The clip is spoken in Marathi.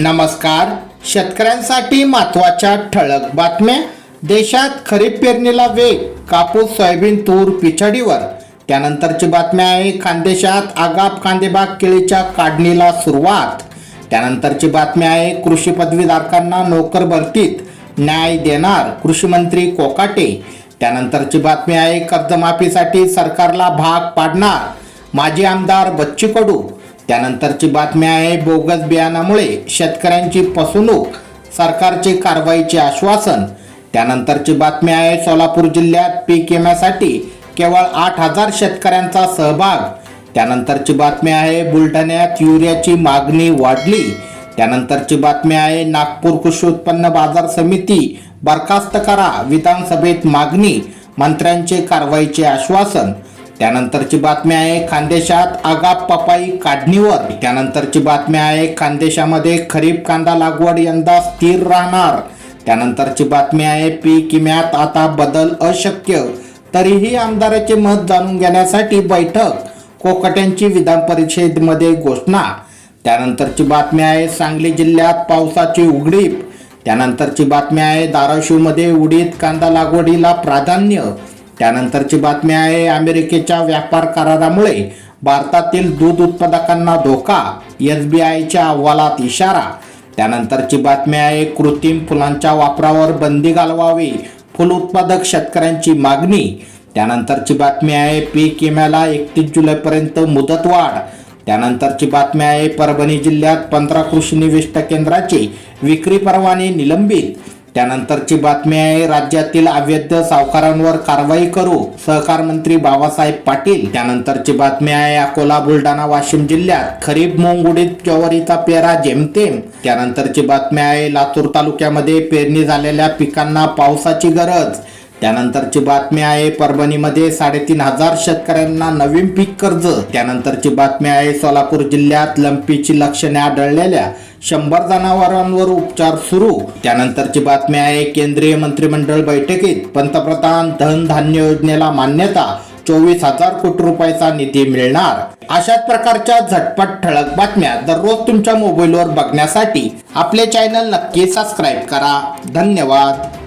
नमस्कार. शेतकऱ्यांसाठी महत्त्वाच्या ठळक बातम्या. देशात खरीप पेरणीला वेग कापूस सोयाबीन तूर पिछाडीवर. त्यानंतरची बातम्या आहे खानदेशात आगाप कांदेबाग केळीच्या काढणीला सुरुवात. त्यानंतरची बातम्या आहे कृषी पदवीधारकांना नोकर भरतीत न्याय देणार कृषीमंत्री कोकाटे. त्यानंतरची बातमी आहे कर्जमाफीसाठी सरकारला भाग पाडणार. माजी आमदार बच्चू कडू. त्यानंतरची बातमी आहे बोगस बियाणामुळे शेतकऱ्यांची फसवणूक. सरकारचे कारवाईचे आश्वासन. त्यानंतरची बातमी आहे सोलापूर जिल्ह्यात पीक विम्यासाठी केवळ आठ हजार शेतकऱ्यांचा सहभाग. त्यानंतरची बातमी आहे बुलढाण्यात युरियाची मागणी वाढली. त्यानंतरची बातमी आहे नागपूर कृषी उत्पन्न बाजार समिती बरखास्त करा विधानसभेत मागणी. मंत्र्यांचे कारवाईचे आश्वासन. त्यानंतरची बातमी आहे खानदेशात आगाप पपाई काढणीवर. त्यानंतरची बातमी आहे खानदेशामध्ये खरीप कांदा लागवड यंदा स्थिर राहणार. त्यानंतरची बातमी आहे पीक किम्यात आता बदल अशक्य. तरीही आमदाराचे मत जाणून घेण्यासाठी बैठक. कोकट्यांची विधान परिषदेमध्ये घोषणा. त्यानंतरची बातमी आहे सांगली जिल्ह्यात पावसाची उघडीप. त्यानंतरची बातमी आहे धाराशिवमध्ये उडीद कांदा लागवडीला प्राधान्य. त्यानंतरची बातमी आहे अमेरिकेच्या व्यापार करारामुळे भारतातील दूध उत्पादकांना धोका एस बी आयच्या अहवालात इशारा. त्यानंतरची बातमी आहे कृत्रिम फुलांच्या वापरावर बंदी घालवावी फुल उत्पादक शेतकऱ्यांची मागणी. त्यानंतरची बातमी आहे पीक विम्याला एकतीस जुलैपर्यंत मुदतवाढ. त्यानंतरची बातमी आहे परभणी जिल्ह्यात पंधरा कृषी निविष्ट केंद्राची विक्री परवाने निलंबित. त्यानंतरची बातमी आहे राज्यातील अवैध सावकारांवर कारवाई करू सहकार मंत्री बाबासाहेब पाटील. त्यानंतरची बातमी आहे अकोला बुलढाणा वाशिम जिल्ह्यात खरीप मूग उडीद ज्वारीचा पेरा जेमतेम. त्यानंतरची बातमी आहे लातूर तालुक्यामध्ये पेरणी झालेल्या पिकांना पावसाची गरज. त्यानंतरची बातमी आहे परभणीमध्ये साडेतीन हजार शेतकऱ्यांना नवीन पीक कर्ज. त्यानंतरची बातमी आहे सोलापूर जिल्ह्यात लंपीची लक्षणे आढळलेल्या शंभर जनावरांवर उपचार सुरू. त्यानंतरची बातमी आहे केंद्रीय मंत्रिमंडळ बैठकीत पंतप्रधान धन धान्य योजनेला मान्यता चोवीस हजार कोटी रुपयाचा निधी मिळणार. अशाच प्रकारच्या झटपट ठळक बातम्या दररोज तुमच्या मोबाईलवर बघण्यासाठी आपले चॅनल नक्की सबस्क्राईब करा. धन्यवाद.